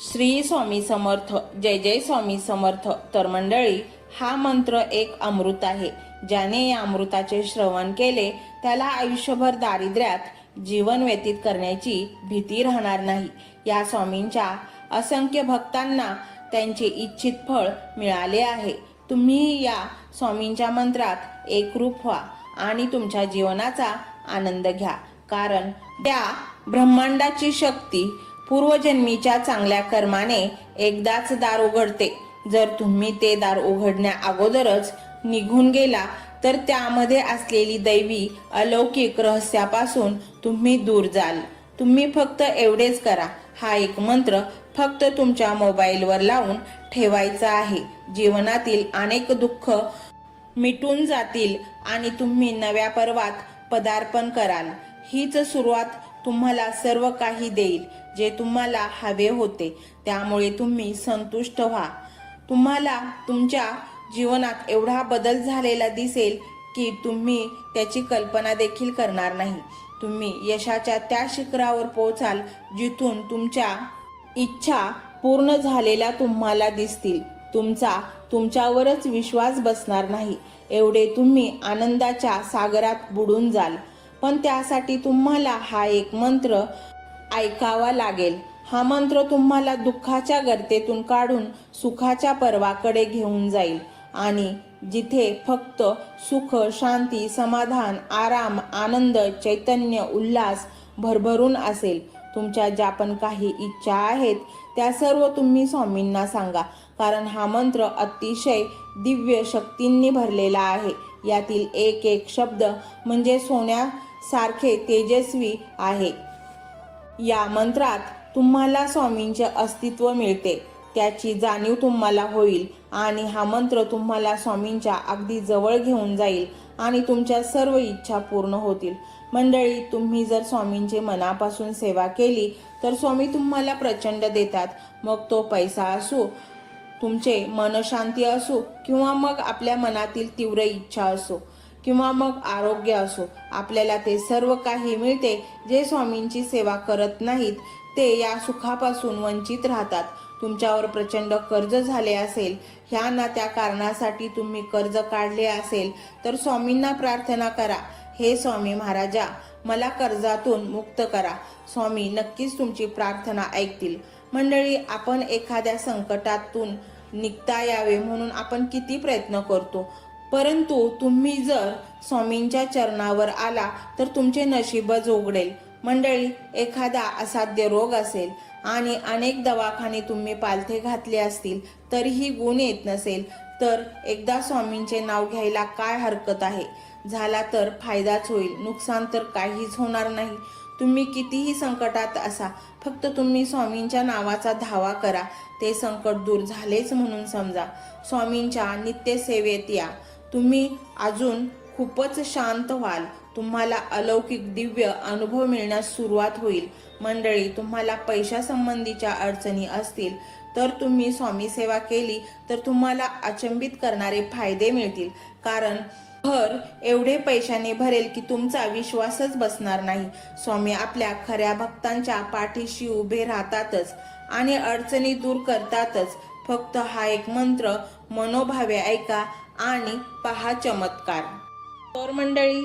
श्री स्वामी समर्थ जय जय स्वामी समर्थ. तर मंडळी हा मंत्र एक अमृत आहे ज्याने या अमृताचे श्रवण केले त्याला आयुष्यभर दारिद्र्यात जीवन व्यतीत करण्याची भीती राहणार नाही. या स्वामींच्या असंख्य भक्तांना त्यांचे इच्छित फळ मिळाले आहे. तुम्ही या स्वामींच्या मंत्रात एकरूप व्हा आणि तुमच्या जीवनाचा आनंद घ्या. कारण त्या ब्रह्मांडाची शक्ती पूर्वजन्मीच्या चांगल्या कर्माने एकदाच दार उघडते. जर तुम्ही ते दार उघडण्या अगोदरच निघून गेला तर त्यामध्ये असलेली दैवी अलौकिक रहस्यापासून तुम्ही दूर जाल. तुम्ही फक्त एवढेच करा. हा एक मंत्र फक्त तुमच्या मोबाईलवर लावून ठेवायचा आहे. जीवनातील अनेक दुःख मिटून जातील आणि तुम्ही नव्या पर्वात पदार्पण कराल. हीच सुरुवात तुम्हाला सर्व काही देईल जे तुम्हाला हवे होते. त्यामुळे तुम्ही संतुष्ट व्हा. तुम्हाला तुमच्या जीवनात एवढा बदल झालेला दिसेल की तुम्ही त्याची कल्पना देखील करणार नाही. तुम्ही यशाच्या त्या शिखरावर पोहोचाल जिथून तुमच्या इच्छा पूर्ण झालेल्या तुम्हाला दिसतील. तुमचा तुमच्यावरच विश्वास बसणार नाही. एवढे तुम्ही आनंदाच्या सागरात बुडून जाल. पण त्यासाठी तुम्हाला हा एक मंत्र ऐकावा लागेल. हा मंत्र तुम्हाला दुःखाच्या गर्तेतून काढून सुखाच्या पर्वाकडे घेऊन जाईल. आणि जिथे फक्त सुख शांती समाधान आराम आनंद चैतन्य उल्हास भरभरून असेल तुमच्या ज्या पण काही इच्छा आहेत त्या सर्व तुम्ही स्वामींना सांगा. कारण हा मंत्र अतिशय दिव्य शक्तींनी भरलेला आहे. यातील एक एक शब्द म्हणजे सोन्यासारखे तेजस्वी आहे. या मंत्रात तुम्हाला स्वामींचे अस्तित्व मिळते. त्याची जाणीव तुम्हाला होईल आणि हा मंत्र तुम्हाला स्वामींच्या अगदी जवळ घेऊन जाईल आणि तुमच्या सर्व इच्छा पूर्ण होतील. मंडळी तुम्ही जर स्वामींची मनापासून सेवा केली तर स्वामी तुम्हाला प्रचंड देतात. मग तो पैसा असो तुमचे मनशांती असो किंवा मग आपल्या मनातील तीव्र इच्छा असो किंवा मग आरोग्य असो आपल्याला ते सर्व काही मिळते जे स्वामींची सेवा करत नाहीत ते या सुखापासून वंचित राहतात. तुमच्यावर प्रचंड कर्ज झाले असेल ह्या ना त्या कारणासाठी तुम्ही कर्ज काढले असेल तर स्वामींना प्रार्थना करा. हे स्वामी महाराजा मला कर्जातून मुक्त करा. स्वामी नक्कीच तुमची प्रार्थना ऐकतील. मंडळी आपण एखाद्या संकटातून निघता यावे म्हणून आपण किती प्रयत्न करतो. परंतु तुम्ही जर स्वामींच्या चरणावर आला तर तुमचे नशीबच उघडेल. मंडळी एखादा असाध्य रोग असेल आणि अनेक दवाखाने तुम्ही पालथे घातले असतील तरीही गुण येत नसेल तर एकदा स्वामींचे नाव घ्यायला काय हरकत आहे? झाला तर फायदाच होईल नुकसान तर काहीच होणार नाही. तुम्ही कितीही संकटात असा फक्त तुम्ही स्वामींच्या नावाचा धावा करा. ते संकट दूर झालेच म्हणून समजा. स्वामींच्या नित्य सेवेत या. तुम्ही अजून खूपच शांत व्हाल. तुम्हाला अलौकिक दिव्य अनुभव मिळण्यास सुरुवात होईल. मंडळी तुम्हाला पैशासंबंधीच्या अडचणी असतील तर तुम्ही स्वामी सेवा केली तर तुम्हाला अचंबित करणारे फायदे मिळतील. कारण घर एवढे पैशाने भरेल की तुमचा विश्वासच बसणार नाही. स्वामी आपल्या खऱ्या भक्तांच्या पाठीशी उभे राहतातच आणि अडचणी दूर करतातच. फक्त हा एक मंत्र मनोभावे ऐका आणि पहा चमत्कार. मंडळी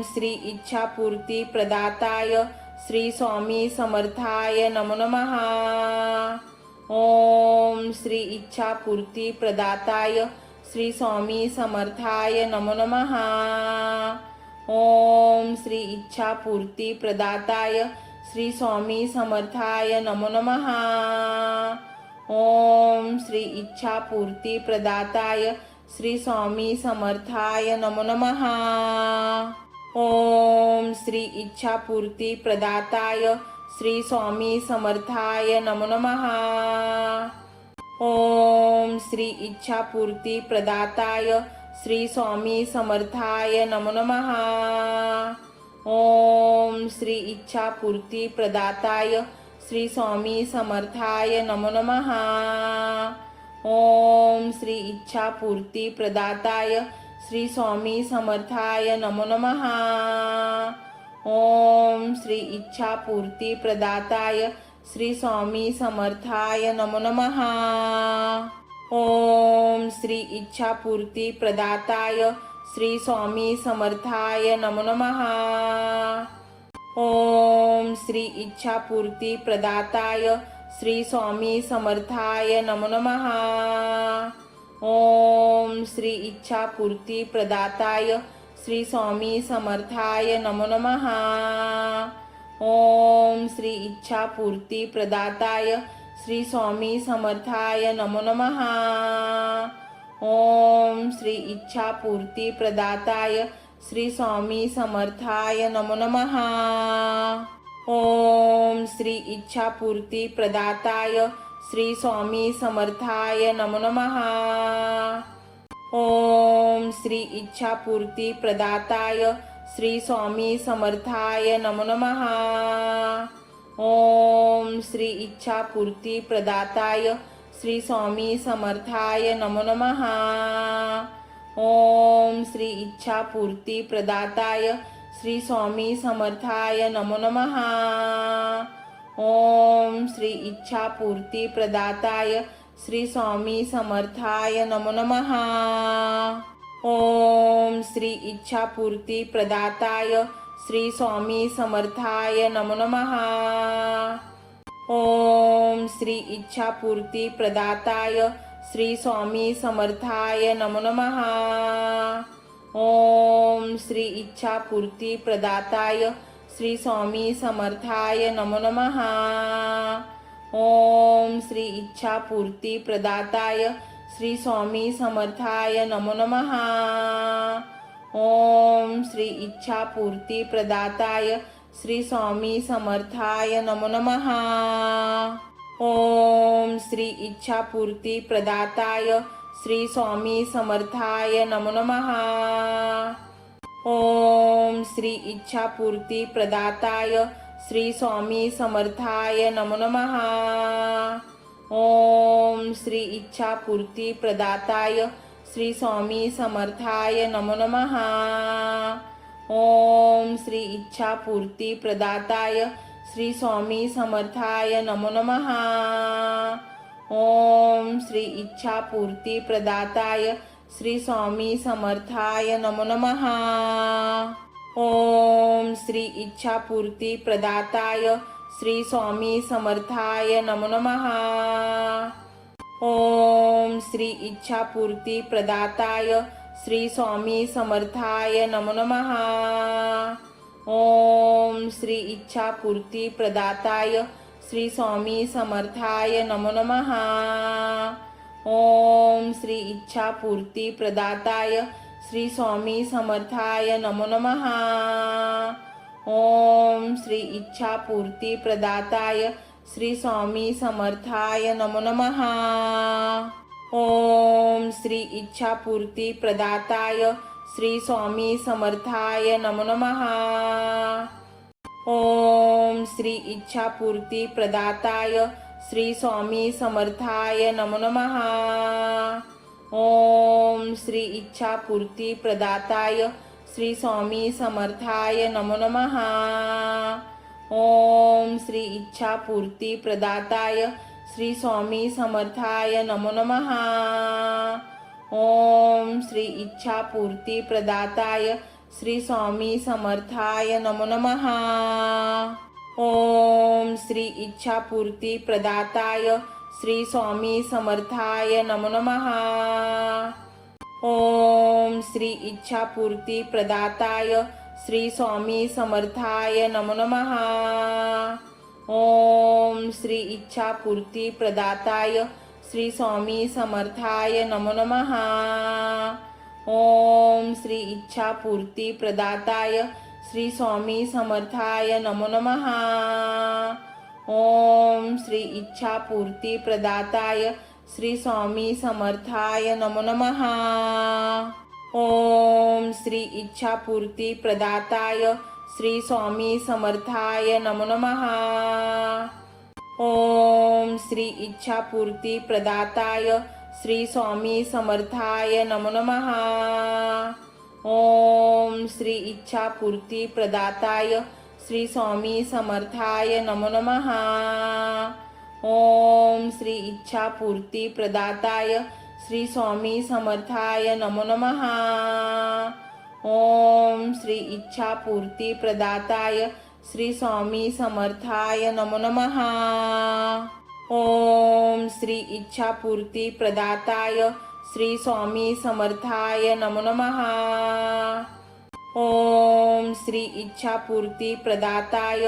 ओम श्री इच्छापूर्ती प्रदाताय श्री स्वामी समर्थाय नमो नमः। ओम श्री इच्छापूर्ती प्रदाताय श्री स्वामी समर्थाय नमो नमः। ओम श्री इच्छापूर्ती प्रदाताय श्री स्वामी समर्थाय नमो नमः। ओम श्री इच्छापूर्ती प्रदाताय श्री स्वामी समर्थाय नमो नमः। ओम श्री इच्छापूर्ती प्रदाताय श्री स्वामी समर्थाय नमो नमः। ओम श्री इच्छापूर्ती प्रदाताय श्री स्वामी समर्थाय नमो नमः। ओम श्री इच्छापूर्ती प्रदाताय श्री स्वामी समर्थाय नमो नमः। ओम श्री इच्छापूर्ती प्रदाताय श्री स्वामी समर्थाय नमो नमः ओम श्री इच्छापूर्ती प्रदाताय श्री स्वामी समर्थाय नमो नमः ओम श्री इच्छापूर्ती प्रदाताय श्री स्वामी समर्थाय नमो नमः ओम श्री इच्छापूर्ती प्रदाताय श्री स्वामी समर्थाय नमो नमः ओम श्री इच्छापूर्ती प्रदाताय श्री स्वामी समर्थाय नमो नमः। ओम श्री इच्छापूर्ती प्रदाताय श्री स्वामी समर्थाय नमो नमः। ओम श्री इच्छापूर्ती प्रदाताय श्री स्वामी समर्थाय नमो नमः। ओम श्री इच्छापूर्ती प्रदाताय श्री स्वामी समर्थाय नमो नमः। ओम श्री इच्छापूर्ती प्रदाताय श्री स्वामी समर्थाय नमो नमः। ओम श्री इच्छापूर्ती प्रदाताय श्री स्वामी समर्थाय नमो नमः। ओम श्री इच्छापूर्ती प्रदाताय श्री स्वामी समर्थाय नमो नमः। ओम श्री इच्छापूर्ती प्रदाताय श्री स्वामी समर्थाय नमो नमः। ओम श्री इच्छापूर्ती प्रदाताय श्री स्वामी समर्थाय नमो नमः। ओम श्री इच्छापूर्ती प्रदाताय श्री स्वामी समर्थाय नमो नमः। ओम श्री इच्छापूर्ती प्रदाताय श्री स्वामी समर्थाय नमो नमः ओम श्री इच्छापूर्ती प्रदाताय श्री स्वामी समर्थाय नमो नमः ओम श्री इच्छापूर्ती प्रदाताय श्री स्वामी समर्थाय नमो नमः ओम श्री इच्छापूर्ती प्रदाताय श्री स्वामी समर्थाय नमो नमः ओम श्री इच्छापूर्ती प्रदाताय श्री स्वामी समर्थाय नमो नमहा ओम श्री इच्छापूर्ती प्रदाताय श्री स्वामी समर्थाय नमो नमः। ओम श्री इच्छापूर्ती प्रदाताय श्री स्वामी समर्थाय नमो नमहा ओम श्री इच्छापूर्ती प्रदाताय श्री स्वामी समर्थाय नमो नमः। ओम श्री इच्छापूर्ती प्रदाताय श्री स्वामी समर्थाय नमो नमः। ओम श्री इच्छापूर्ती प्रदाताय श्री स्वामी समर्थाय नमो नमः। ओम श्री इच्छापूर्ती प्रदाताय श्री स्वामी समर्थाय नमो नमः। ओम श्री इच्छापूर्ती प्रदाताय श्री स्वामी समर्थाय नमो नमहा ओम श्री इच्छापूर्ती प्रदाताय श्री स्वामी समर्थाय नमो नमहा ओम श्री इच्छापूर्ती प्रदाताय श्री स्वामी समर्थाय नमो नमहा ओम श्री इच्छापूर्ती प्रदाताय श्री स्वामी समर्थाय नमो नमः। ओम श्री इच्छापूर्ती प्रदाताय श्री स्वामी समर्थाय नमो नमः। ओम श्री इच्छापूर्ती प्रदाताय श्री स्वामी समर्थाय नमो नमः। ओम श्री इच्छापूर्ती प्रदाताय श्री स्वामी समर्थाय नमो नमः। ओम श्री इच्छापूर्ती प्रदाताय श्री स्वामी समर्थाय नमो नमः। ओम श्री इच्छापूर्ती प्रदाताय श्री स्वामी समर्थाय नमो नमः। ओम श्री इच्छापूर्ती प्रदाताय श्री स्वामी समर्थाय नमो नमः। ओम श्री इच्छापूर्ती प्रदाताय श्री स्वामी समर्थाय नमो नमः ओम श्री इच्छापूर्ती प्रदाताय श्री स्वामी समर्थाय नमो नमः ओम श्री इच्छापूर्ती प्रदाताय श्री स्वामी समर्थाय नमो नमः ओम श्री इच्छापूर्ती प्रदाताय श्री स्वामी समर्थाय नमो नमः ओम श्री इच्छापूर्ती प्रदाताय श्री स्वामी समर्थाय नमो नमः। ओम श्री इच्छापूर्ती प्रदाताय श्री स्वामी समर्थाय नमो नमहा ओम श्री इच्छापूर्ती प्रदाताय श्री स्वामी समर्थाय नमो नमः। ओम श्री इच्छापूर्ती प्रदाताय श्री स्वामी समर्थाय नमो नमः। ओम श्री इच्छापूर्ती प्रदाताय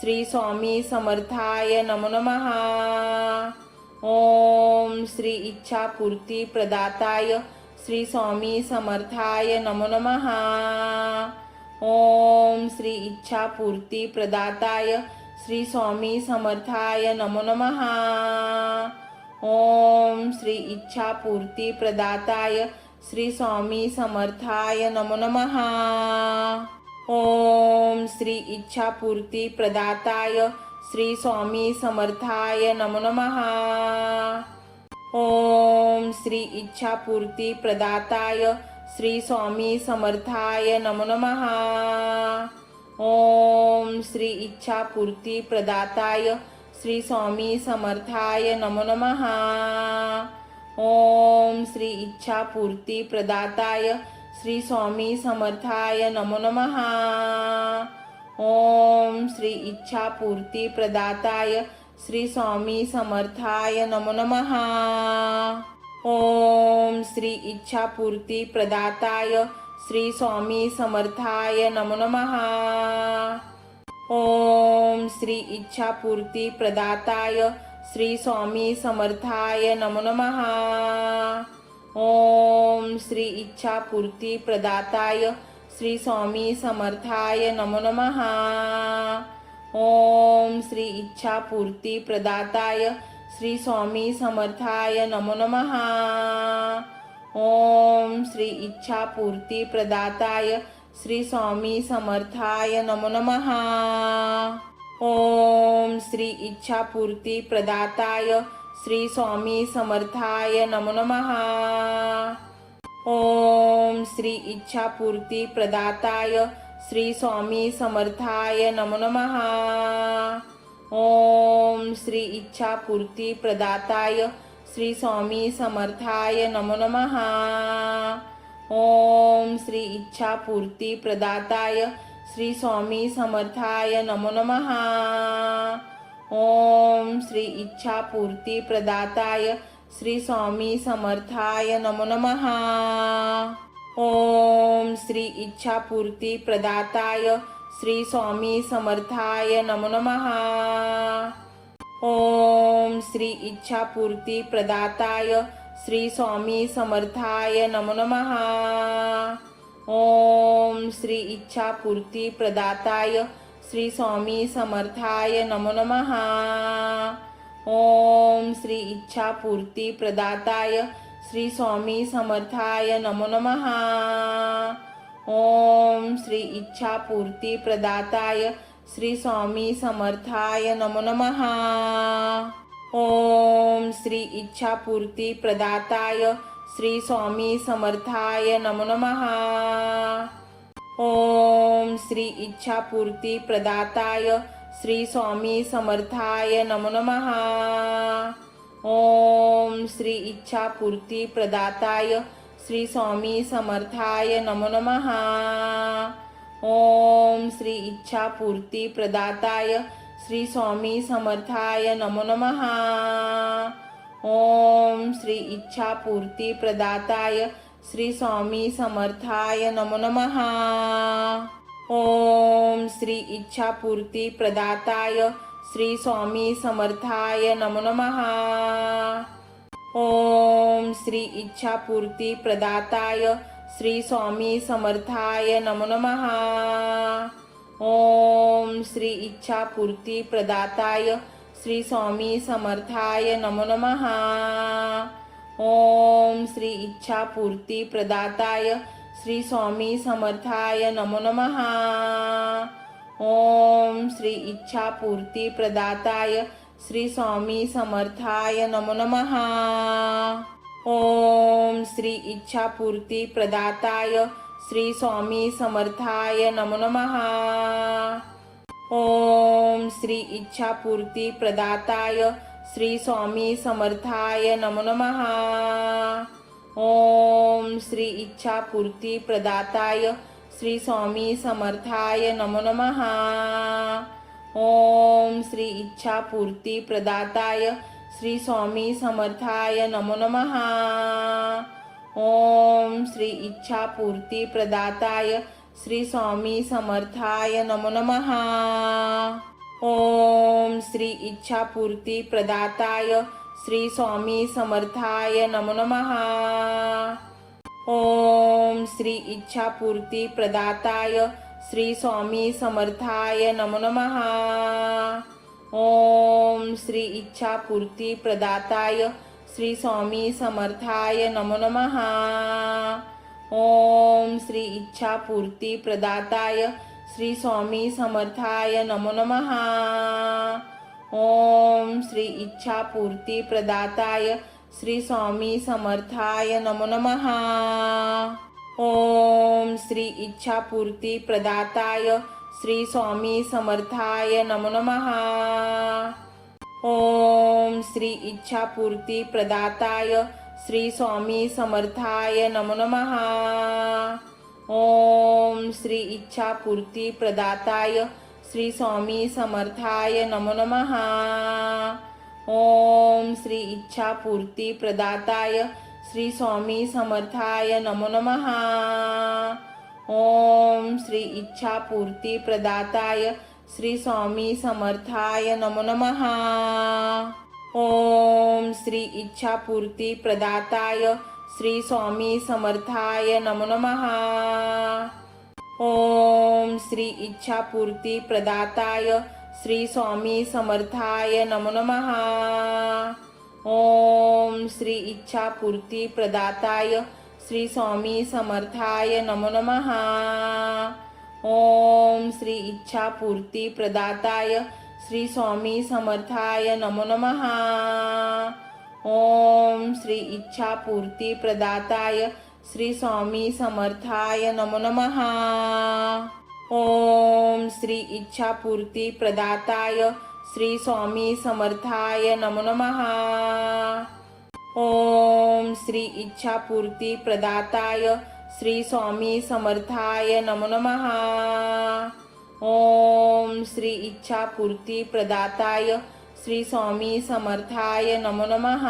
श्री स्वामी समर्थाय नमो नमः। ओम श्री इच्छापूर्ती प्रदाताय श्री स्वामी समर्थाय नमो नमः। ओम श्री इच्छापूर्ती प्रदाताय श्री स्वामी समर्थाय नमो नमः। ओम श्री इच्छापूर्ती प्रदाताय श्री स्वामी समर्थाय नमो नमः। ओम श्री इच्छापूर्ती प्रदाताय श्री स्वामी समर्थाय नमो नमः। ओम श्री इच्छापूर्ती प्रदाताय श्री स्वामी समर्थाय नमो नमः। ओम श्री इच्छापूर्ती प्रदाताय श्री स्वामी समर्थाय नमो नमः। ओम श्री इच्छापूर्ती प्रदाताय श्री स्वामी समर्थाय नमो नमः। ओम श्री इच्छापूर्ती प्रदाताय श्री स्वामी समर्थाय नमो नमः। ओम श्री इच्छापूर्ती प्रदाताय श्री स्वामी समर्थाय नमो नमः। ओम श्री इच्छापूर्ती प्रदाताय श्री स्वामी समर्थाय नमो नमः। ओम श्री इच्छापूर्ती प्रदाताय श्री स्वामी समर्थाय नमो नमः। ओम श्री इच्छापूर्ती प्रदाताय श्री स्वामी समर्थाय नमो नमः। ओम श्री इच्छापूर्ती प्रदाताय श्री स्वामी समर्थाय नमो नमः. ओम श्री इच्छापूर्ती प्रदाताय श्री स्वामी समर्थाय नमो नमः. ओम श्री इच्छापूर्ती प्रदाताय श्री स्वामी समर्थाय नमो नमः. ओम श्री इच्छापूर्ती प्रदाताय श्री स्वामी समर्थाय नमो नमः. ओम श्री इच्छापूर्ती प्रदाताय श्री स्वामी समर्थाय नमो नमः। ओम श्री इच्छापूर्ती प्रदाताय श्री स्वामी समर्थाय नमो नमः। ओम श्री इच्छापूर्ती प्रदाताय श्री स्वामी समर्थाय नमो नमः। ओम श्री इच्छापूर्ती प्रदाताय श्री स्वामी समर्थाय नमो नमः. ओम श्री इच्छापूर्ती प्रदाताय श्री स्वामी समर्थाय नमो नमः. ओम श्री इच्छापूर्ती प्रदाताय श्री स्वामी समर्थाय नमो नमः. ओम श्री इच्छापूर्ती प्रदाताय श्री स्वामी समर्थाय नमो नमः. ओम श्री इच्छापूर्ती प्रदाताय श्री स्वामी समर्थाय नमो नमः। ओम श्री इच्छापूर्ती प्रदाताय श्री स्वामी समर्थाय नमो नमः। ओम श्री इच्छापूर्ती प्रदाताय श्री स्वामी समर्थाय नमो नमः। ओम श्री इच्छापूर्ती प्रदाताय श्री स्वामी समर्थाय नमो नमः ओम श्री इच्छापूर्ती प्रदाताय श्री स्वामी समर्थाय नमो नमः ओम श्री इच्छापूर्ती प्रदाताय श्री स्वामी समर्थाय नमो नमः ओम श्री इच्छापूर्ती प्रदाताय श्री स्वामी समर्थाय नमो नमः ओम श्री इच्छापूर्ती प्रदाताय श्री स्वामी समर्थाय नमो नमः। ओम श्री इच्छापूर्ती प्रदाताय श्री स्वामी समर्थाय नमो नमः। ओम श्री इच्छापूर्ती प्रदाताय श्री स्वामी समर्थाय नमो नमः। ओम श्री इच्छापूर्ती प्रदाताय श्री स्वामी समर्थाय नमो नमः। ओम श्री इच्छापूर्ती प्रदाताय श्री स्वामी समर्थाय नमो नमः। ओम श्री इच्छापूर्ती प्रदाताय श्री स्वामी समर्थाय नमो नमः। ओम श्री इच्छापूर्ती प्रदाताय श्री स्वामी समर्थाय नमो नमः। ओम श्री इच्छापूर्ती प्रदाताय श्री स्वामी समर्थाय नमो नमः। ओम श्री इच्छापूर्ती प्रदाताय श्री स्वामी समर्थाय नमो नमः। ओम श्री इच्छापूर्ती प्रदाताय श्री स्वामी समर्थाय नमो नमः। ओम श्री इच्छापूर्ती प्रदाताय श्री स्वामी समर्थाय नमो नमः ओम श्री इच्छापूर्ती प्रदाताय श्री स्वामी समर्थाय नमो नमः ओम श्री इच्छापूर्ती प्रदाताय श्री स्वामी समर्थाय नमो नमः ओम श्री इच्छापूर्ती प्रदाताय श्री स्वामी समर्थाय नमो नमः ओम श्री इच्छापूर्ती प्रदाताय श्री स्वामी समर्थाय नमो नमः। ओम श्री इच्छापूर्ती प्रदाताय श्री स्वामी समर्थाय नमो नमः। ओम श्री इच्छापूर्ती प्रदाताय श्री स्वामी समर्थाय नमो नमः। ओम श्री इच्छापूर्ती प्रदाताय श्री स्वामी समर्थाय नमो नमः। ओम श्री इच्छापूर्ती प्रदाताय श्री स्वामी समर्थाय नमो नमः। ओम श्री इच्छापूर्ती प्रदाताय श्री स्वामी समर्थाय नमो नमः। ओम श्री इच्छापूर्ती प्रदाताय श्री स्वामी समर्थाय नमो नमः। ओम श्री इच्छापूर्ती प्रदाताय श्री स्वामी समर्थाय नमो नमः ओम श्री इच्छापूर्ती प्रदाताय श्री स्वामी समर्थाय नमो नमः ओम श्री इच्छापूर्ती प्रदाताय श्री स्वामी समर्थाय नमो नमः ओम श्री इच्छापूर्ती प्रदाताय श्री स्वामी समर्थाय नमो नमः ओम श्री इच्छापूर्ती प्रदाताय श्री स्वामी समर्थाय नमो नमः।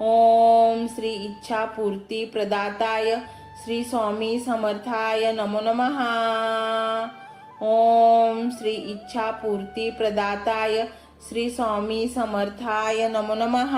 ओम श्री इच्छापूर्ती प्रदाताय श्री स्वामी समर्थाय नमो नमः। ओम श्री इच्छापूर्ती प्रदाताय श्री स्वामी समर्थाय नमो नमः।